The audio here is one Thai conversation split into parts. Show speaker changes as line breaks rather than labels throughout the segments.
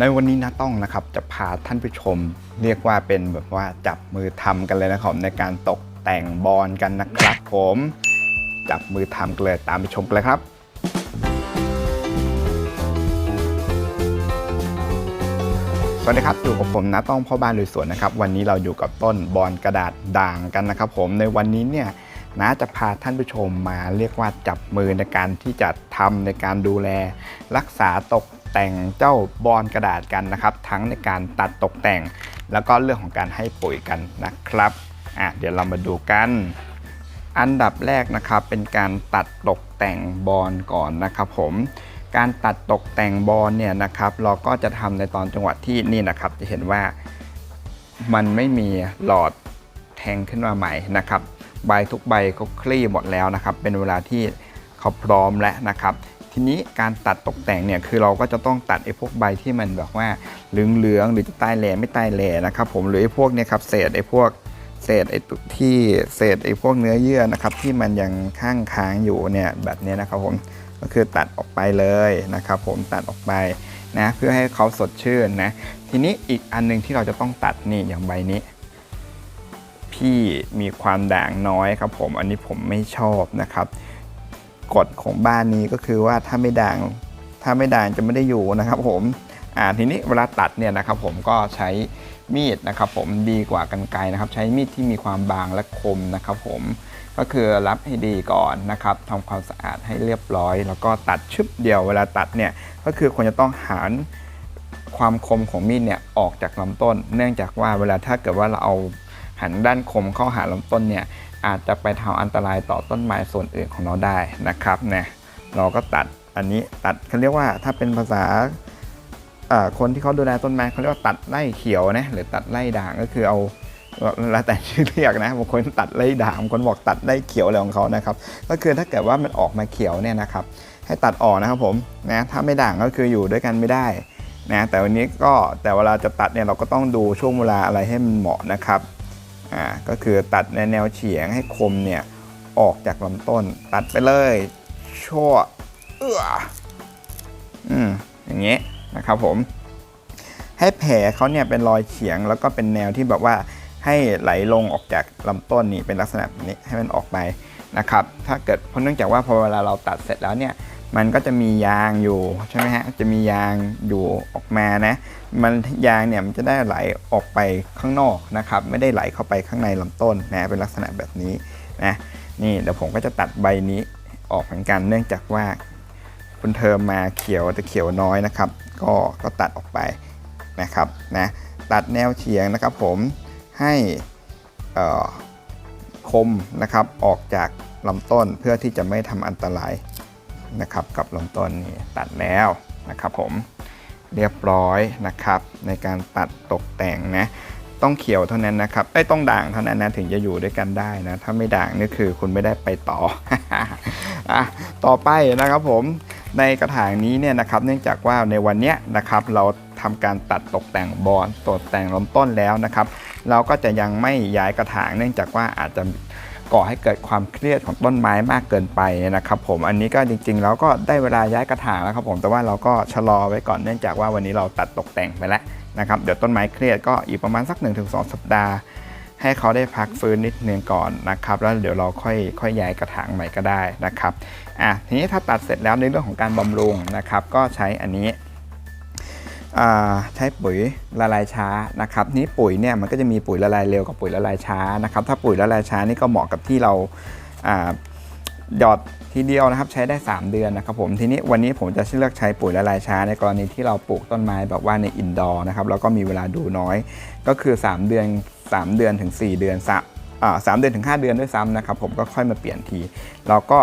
ในวันนี้นะต้องนะครับจะพาท่านผู้ชม เรียกว่าเป็นแบบว่าจับมือทำกันเลยนะครับในการตกแต่งบอลกันนะครับผม จับมือทำกันเลยตามไปชมกันเลยครับสวัสดีครับอยู่กับผมนะต้องพ่อบ้านลุยสวนนะครับวันนี้เราอยู่กับต้นบอลกระดาษด่างกันนะครับ ผมในวันนี้เนี่ยนะจะพาท่านผู้ชมมาเรียกว่าจับมือในการที่จะทำในการดูแล รักษาตก แต่งเจ้าบอลกระดาษกันนะครับ ทั้งในการตัดตกแต่ง แล้วก็เรื่องของการให้ปุ๋ยกันนะครับอะเดี๋ยวเรามาดูกัน อันดับแรกนะครับเป็นการตัดตกแต่งบอลก่อนนะครับผมการตัดตกแต่งบอลเนี่ยนะครับ เราก็จะทำในตอนจังหวะที่นี่นะครับ จะเห็นว่ามันไม่มีหลอดแทงขึ้นมาใหม่นะครับ ใบทุกใบเขาคลี่หมดแล้วนะครับ เป็นเวลาที่เขาพร้อมแล้วนะครับ ทีนี้การตัดตกแต่งเนี่ยคือเราก็จะต้องตัดไอ้พวกใบที่มันแบบว่าเหลืองๆหรือจะใต้แหล่ไม่ใต้แหล่นะครับผมหรือไอ้พวกเนี่ยครับเศษไอ้พวกเศษไอ้ที่เศษไอ้พวกเนื้อเยื่อนะครับที่มันยังข้างค้างอยู่เนี่ยแบบนี้นะครับผมก็คือตัดออกไปเลยนะครับผมตัดออกไปนะเพื่อให้เขาสดชื่นนะทีนี้อีกอันหนึงที่เราจะต้องตัดนี่อย่างใบนี้ พี่มีความด่างน้อยครับผมอันนี้ผมไม่ชอบนะครับ กฎของบ้านนี้ก็คือว่าถ้าไม่ด่างถ้าไม่ด่างจะไม่ได้อยู่นะครับ ผมอ่าทีนี้เวลาตัดเนี่ยนะครับผมก็ใช้มีดนะครับ ผมดีกว่ากันไกรนะครับ ใช้มีดที่มีความบางและคมนะครับ ผมก็คือรับให้ดีก่อนนะครับทำความสะอาดให้เรียบร้อย แล้วก็ตัดชึบเดียวเวลาตัดเนี่ยก็คือควรจะต้องหารความคมของมีดเนี่ยออกจากลำต้น เนื่องจากว่าเวลาถ้าเกิดว่าเราเอาหันด้านคมเข้าหาลำต้นเนี่ย อาจจะไปทำอันตรายต่อต้นไม้ส่วนอื่นของเราได้นะครับเนี่ยเราก็ตัดอันนี้ตัดเขาเรียกว่าถ้าเป็นภาษาคนที่เขาดูแลต้นไม้เขาเรียกว่าตัดไล่เขียวนะหรือตัดไล่ด่างก็คือเอาแล้วแต่ชื่อเรียกนะบางคนตัดไล่ด่างบางคนบอกตัดไล่เขียวอะไรของเขานะครับ ก็คือถ้าเกิดว่ามันออกมาเขียวเนี่ยนะครับ ให้ตัดออกนะครับผมนะถ้าไม่ด่างก็คืออยู่ด้วยกันไม่ได้นะแต่วันนี้ก็แต่เวลาจะตัดเนี่ยเราก็ต้องดูช่วงเวลาอะไรให้มันเหมาะนะครับ อ่าก็คือตัดในแนวเฉียงให้คมเนี่ยออกจากลำต้น ตัดไปเลยชั่วเอื้ออืมอย่างเงี้ยนะครับผม ให้แผลเขาเนี่ยเป็นรอยเฉียงแล้วก็เป็นแนวที่แบบว่าให้ไหลลงออกจากลำต้นนี่เป็นลักษณะแบบนี้ให้มันออกไปนะครับ ถ้าเกิดเพราะเนื่องจากว่าพอเวลาเราตัดเสร็จแล้วเนี่ย มันก็จะมียางอยู่ใช่ไหมฮะจะมียางอยู่ออกมานะ มันยางเนี่ยมันจะได้ไหลออกไปข้างนอกนะครับ ไม่ได้ไหลเข้าไปข้างในลำต้นนะเป็นลักษณะแบบนี้นะนี่เดี๋ยวผมก็จะตัดใบนี้ออกเหมือนกัน เนื่องจากว่าคุณเทอมมาเขียวแต่เขียวน้อยนะครับ ก็ก็ตัดออกไปนะครับนะตัดแนวเฉียงนะครับ ผมให้คมนะครับออกจากลำต้นเพื่อที่จะไม่ทำอันตราย นะครับกับลำต้นนี่ตัดแล้วนะครับผมเรียบร้อยนะครับ ในการตัดตกแต่งนะต้องเขียวเท่านั้นนะครับไอ้ต้องด่างเท่านั้นนะถึงจะอยู่ด้วยกันได้นะถ้าไม่ด่างนี่คือคุณไม่ได้ไปต่ออะต่อไปนะครับผมในกระถางนี้เนี่ยนะครับเนื่องจากว่าในวันนี้นะครับเราทำการตัดตกแต่งบอลตกแต่งลำต้นแล้วนะครับ เราก็จะยังไม่ย้ายกระถางเนื่องจากว่าอาจจะ ก่อให้เกิดความเครียดของต้นไม้มากเกินไปนะครับผมอันนี้ก็จริงๆแล้วก็ได้เวลาย้ายกระถางแล้วครับผมแต่ว่าเราก็ชะลอไว้ก่อนเนื่องจากว่าวันนี้เราตัดตกแต่งไปแล้วนะครับเดี๋ยวต้นไม้เครียดก็อีกประมาณสัก 1-2 สัปดาห์ ให้เขาได้พักฟื้นนิดนึงก่อนนะครับแล้วเดี๋ยวเราค่อยค่อยย้ายกระถางใหม่ก็ได้นะครับอะทีนี้ถ้าตัดเสร็จแล้วในเรื่องของการบำรุงนะครับก็ใช้อันนี้ ใช้ปุ๋ยละลายช้านะครับ นี่ปุ๋ยเนี่ยมันก็จะมีปุ๋ยละลายเร็วกับปุ๋ยละลายช้านะครับ ถ้าปุ๋ยละลายช้านี่ก็เหมาะกับที่เราหยอดทีเดียวนะครับใช้ได้ 3 เดือนนะครับผมทีนี้วันนี้ผมจะเลือกใช้ปุ๋ยละลายช้าในกรณีที่เราปลูกต้นไม้แบบว่าในอินดอร์นะครับแล้วก็มีเวลาดูน้อย ก็คือ 3 เดือน 3 เดือนถึง 4 เดือนสามสามเดือนถึง 5 เดือนด้วยซ้ำนะครับผมก็ค่อยมาเปลี่ยนทีแล้วก็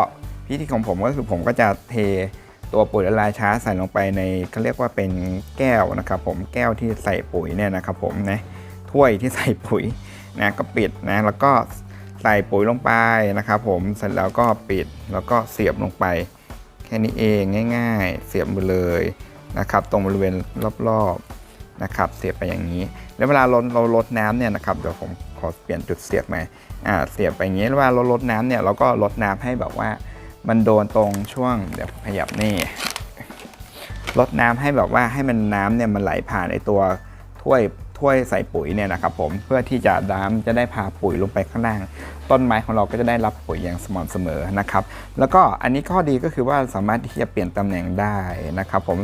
พิธีของผมก็คือผมก็จะเท ตัวปุ๋ยละลายช้าใส่ลงไปในเขาเรียกว่าเป็นแก้วนะครับ ผมแก้วที่ใส่ปุ๋ยเนี่ยนะครับ ผมนะถ้วยที่ใส่ปุ๋ยนะก็ปิดนะแล้วก็ใส่ปุ๋ยลงไปนะครับ ผมเสร็จแล้วก็ปิดแล้วก็เสียบลงไป แค่นี้เองง่าย ๆ เสียบไปเลยนะครับ ตรงบริเวณรอบๆนะครับ เสียบไปอย่างนี้ แล้วเวลาเราเราลดน้ำเนี่ยนะครับเดี๋ยวผมขอเปลี่ยนจุดเสียบใหม่อ่าเสียบไปอย่างนี้แล้วเวลาเราลดน้ำเนี่ยเราก็ลดน้ำให้แบบว่า มันโดนตรงช่วงเดี๋ยวขยับนี่ลดน้ำให้แบบว่าให้มันน้ำเนี่ยมันไหลผ่านไอตัวถ้วยถ้วยใส่ปุ๋ยเนี่ยนะครับผมเพื่อที่จะน้ำจะได้พาปุ๋ยลงไปข้างล่าง ต้นไม้ของเราก็จะได้รับปุ๋ยอย่างสม่ำเสมอนะครับ แล้วก็อันนี้ข้อดีก็คือว่าสามารถที่จะเปลี่ยนตำแหน่งได้นะครับผม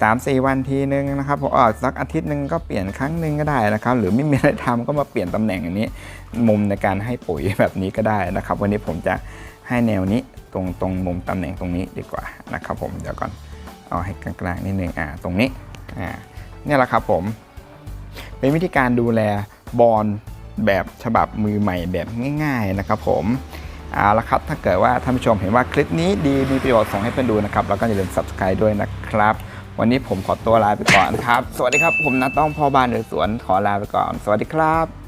3 4 วันทีนึงนะครับผมอ๋อสักอาทิตย์หนึ่งก็เปลี่ยนครั้งหนึ่งก็ได้นะครับ หรือไม่มีอะไรทำก็มาเปลี่ยนตำแหน่งอันนี้ มุมในการให้ปุ๋ยแบบนี้ก็ได้นะครับ วันนี้ผมจะ ให้แนวนี้ตรงตรงมุมตำแหน่งตรงนี้ดีกว่านะครับผมเดี๋ยวก่อนเอาให้กลางๆนิดนึงอ่าตรงนี้อ่าเนี่ยแหละครับผม เป็นวิธีการดูแลบอลแบบฉบับมือใหม่แบบง่าย ๆนะครับผมเอาละครับถ้าเกิดว่าท่านผู้ชมเห็นว่าคลิปนี้ดีมีประโยชน์ส่งให้เพื่อนดูนะครับแล้วก็อย่าลืม subscribe ด้วยนะครับ วันนี้ผมขอตัวลาไปก่อนครับ สวัสดีครับ ผมนัทต้องพ่อบ้านหรือสวนขอลาไปก่อน สวัสดีครับ